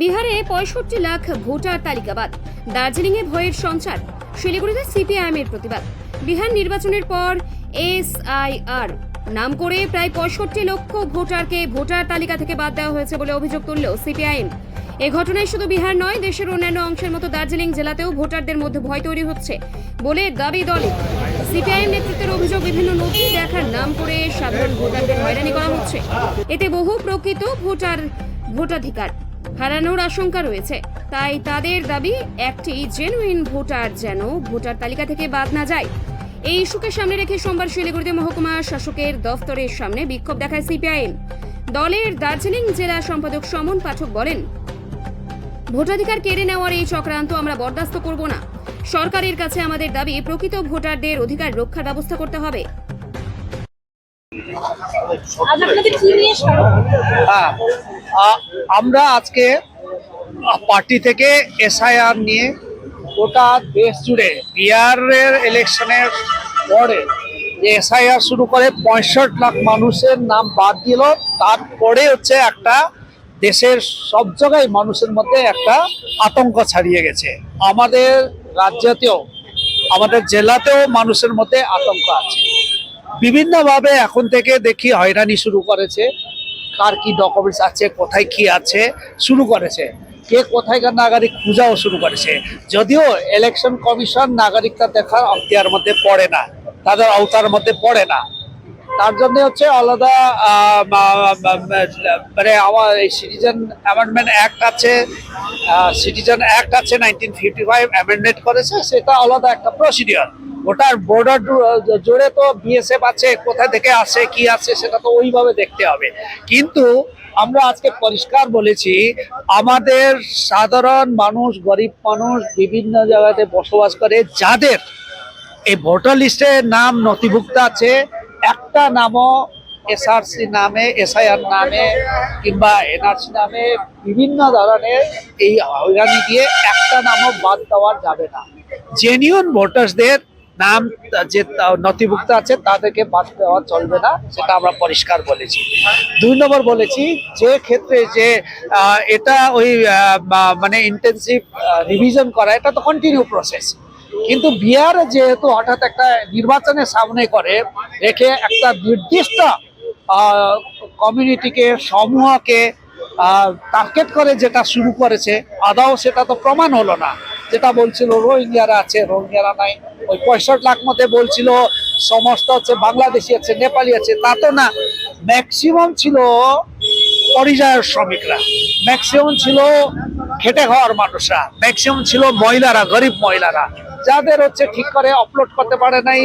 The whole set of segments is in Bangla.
বিহারে পঁয়ষট্টি লাখ ভোটার তালিকাবাদ। দার্জিলিংয়ে ভয়ের সঞ্চার। শিলিগুড়িতে সিপিআইএম এর প্রতিবাদ। বিহার নির্বাচনের পর এসআইআর। নাম করে প্রায় পঁয়ষট্টি লক্ষ ভোটারকে ভোটার তালিকা থেকে বাদ দেওয়া হয়েছে বলে অভিযোগ তুলল সিপিআইএম। এ ঘটনায় শুধু বিহার নয়, দেশের অন্যান্য অংশের মতো দার্জিলিং জেলাতেও ভোটারদের মধ্যে ভয় তৈরি হচ্ছে বলে দাবি দলে। সিপিআইএম নেতৃত্বের অভিযোগ বিভিন্ন নথি দেখার নাম করে সাধারণ ভোটারদের হয়রানি করা হচ্ছে। এতে বহু প্রকৃত ভোটার ভোটাধিকার। হারানোর আশঙ্কা রয়েছে। তাই তাদের দাবি একটি জেনুইন ভোটার যেন ভোটার তালিকা থেকে বাদ না যায়। এই ইস্যুকে সামনে রেখে সোমবার শিলিগুড়িতে মহকুমা শাসকের দফতরের সামনে বিক্ষোভ দেখায় সিপিআইএম। দলের দার্জিলিং জেলা সম্পাদক সমন পাঠক বলেন ভোটাধিকার কেড়ে নেওয়ার এই চক্রান্ত আমরা বরদাস্ত করব না। সরকারের কাছে আমাদের দাবি প্রকৃত ভোটারদের অধিকার রক্ষার ব্যবস্থা করতে হবে। আজ আপনাদের কি নিয়ে? হ্যাঁ আমরা আজকে পার্টি থেকে এসআইআর নিয়ে গোটা দেশ জুড়ে বিহারের ইলেকশনের পরে যে এসআইআর শুরু করে পঁয়ষট্টি লাখ মানুষের নাম বাদ দিল, তারপরে হচ্ছে একটা দেশের সব জায়গায় মানুষের মধ্যে একটা আতঙ্ক ছাড়িয়ে গেছে। আমাদের রাজ্যতেও, আমাদের জেলাতেও মানুষের মধ্যে আতঙ্ক আছে। বিভিন্নভাবে এখন থেকে দেখি হয়রানি শুরু করেছে। কার কি ডকুমেন্টস আছে, কোথায় কি আছে, শুরু করেছে। কে কোথায়কার নাগরিক খোঁজাও শুরু করেছে। যদিও ইলেকশন কমিশন নাগরিকটা দেখার অক্তিয়ার মধ্যে পড়ে না, তাদের আওতার মধ্যে পড়ে না। তার জন্য হচ্ছে আলাদা মানে আমার এই সিটিজেন অ্যামেন্ডমেন্ট অ্যাক্ট আছে সিটিজেন অ্যাক্ট আছে নাইনটিন ফিফটি ফাইভ অ্যামেন্ডমেন্ট করেছে, সেটা আলাদা একটা প্রসিডিওর ওটার বর্ডার জুড়ে তো বিএসএফ আছে কোথায় থেকে আসে, কি আছে সেটা তো ওইভাবে দেখতে হবে। কিন্তু আমরা আজকে পরিষ্কার বলেছি, আমাদের সাধারণ মানুষ, গরিব মানুষ বিভিন্ন জায়গাতে বসবাস করে, যাদের এই ভোটার লিস্টে নাম নথিভুক্ত আছে, একটা নামও এসআরসি নামে এসআইআর নামে, কিংবা এনআরসি নামে বিভিন্ন ধরনের এই হয়রানি দিয়ে একটা নামও বাদ দেওয়া যাবে না। জেনিউন ভোটার্সদের নাম যে নথিভুক্ত আছে, তাদেরকে বাদ দেওয়া চলবে না, সেটা আমরা পরিষ্কার বলেছি। দুই নম্বর বলেছি, যে ক্ষেত্রে যে এটা ওই মানে ইন্টেন্সিভ রিভিশন করা, এটা তো কন্টিনিউ প্রসেস কিন্তু বিহারে যেহেতু হঠাৎ একটা নির্বাচনের সামনে করে, রেখে একটা নির্দিষ্ট কমিউনিটিকে সমূহকে টার্গেট করে যেটা শুরু করেছে আদাও সেটা তো প্রমাণ হলো না। যেটা বলছিল রোহিঙ্গারা আছে, রোহিঙ্গারা নাই। ওই পঁয়ষট্টি লাখ মধ্যে বলছিল, সমস্ত হচ্ছে বাংলাদেশি আছে, নেপালি আছে, তা তো না। ম্যাক্সিমাম ছিল পরিযায়ের শ্রমিকরা। ম্যাক্সিমাম ছিল খেটে খাওয়ার মানুষরা। ম্যাক্সিমাম ছিল মহিলারা, গরিব মহিলারা। যাদের হচ্ছে ঠিক করে আপলোড করতে পারে নাই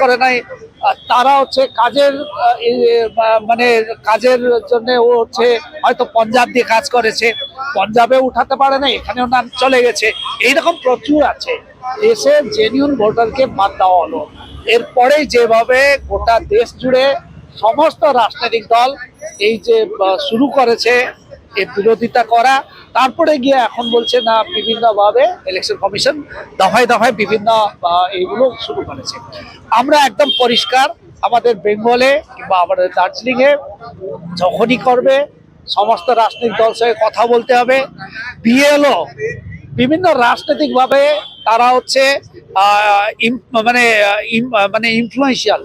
করে নাই তারা হচ্ছে কাজের মানে কাজের জন্য ও হচ্ছে হয়তো পঞ্জাব দিয়ে কাজ করেছে। পঞ্জাবে উঠাতে পারে না, এখানেও নাম চলে গেছে। এইরকম প্রচুর আছে। এসে জেনিউন ভোটারকে বাদ দেওয়া হলো। এরপরে যেভাবে গোটা দেশ জুড়ে সমস্ত রাজনৈতিক দল এই যে শুরু করেছে এই বিরোধিতা করা তারপরে গিয়ে এখন বলছে, না, বিভিন্নভাবে ইলেকশন কমিশন দফায় দফায় বিভিন্ন এইগুলো শুরু করেছে। আমরা একদম পরিষ্কার, আমাদের বেঙ্গলে কিংবা আমাদের দার্জিলিংয়ে যখনই করবে, সমস্ত রাজনৈতিক দল সঙ্গে কথা বলতে হবে। বিএলও বিভিন্ন রাজনৈতিকভাবে তারা হচ্ছে মানে মানে ইনফ্লুয়েন্সিয়াল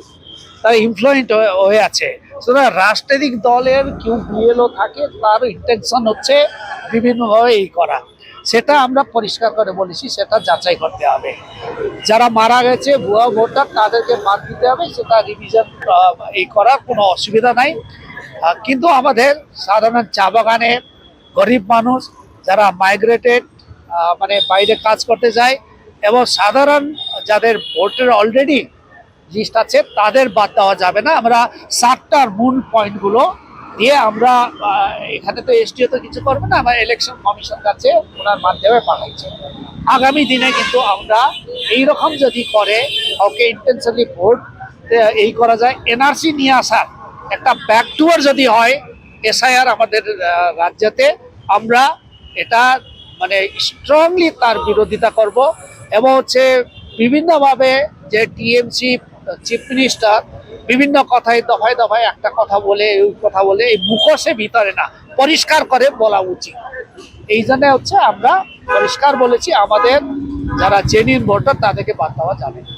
তারা ইনফ্লুয়েন্ট হয়ে আছে। সুতরাং রাজনৈতিক দলের কেউ বিএলও থাকে, তার ইন্টেনশন হচ্ছে বিভিন্নভাবে এই করা। সেটা আমরা পরিষ্কার করে বলেছি, সেটা যাচাই করতে হবে। যারা মারা গেছে, ভুয়া ভোটার, তাদেরকে বাদ দিতে হবে, সেটা রিভিশন এই করার কোনো অসুবিধা নাই। কিন্তু আমাদের সাধারণ চা বাগানে গরিব মানুষ, যারা মাইগ্রেটেড মানে বাইরে কাজ করতে যায়, এবং সাধারণ যাদের ভোটের অলরেডি লিস্ট আছে, তাদের বাদ দেওয়া যাবে না। আমরা সাতটার মূল পয়েন্টগুলো দিয়ে আমরা এখানে তো এসটিও তো কিছু করবে না আমরা ইলেকশন কমিশন কাছে ওনার মাধ্যমে পাঠাইছে। আগামী দিনে কিন্তু আমরা এই রকম যদি করে ওকে ইন্টেনশনালি ভোট এই করা যায় এনআরসি নিয়ে আসার একটা ব্যাকডোর যদি হয় এসআইআর আমাদের রাজ্যতে, আমরা এটা মানে স্ট্রংলি তার বিরোধিতা করব। এবং হচ্ছে বিভিন্নভাবে যে টিএমসি চিফ মিনিস্টার বিভিন্ন কথায় দফায় দফায় একটা কথা বলে ওই কথা বলে, এই মুখোশে ভিতরে না, পরিষ্কার করে বলা উচিত এই জন্য হচ্ছে আমরা পরিষ্কার বলেছি, আমাদের যারা জেনিন ভোটার তাদেরকে বাদ দেওয়া যাবে না।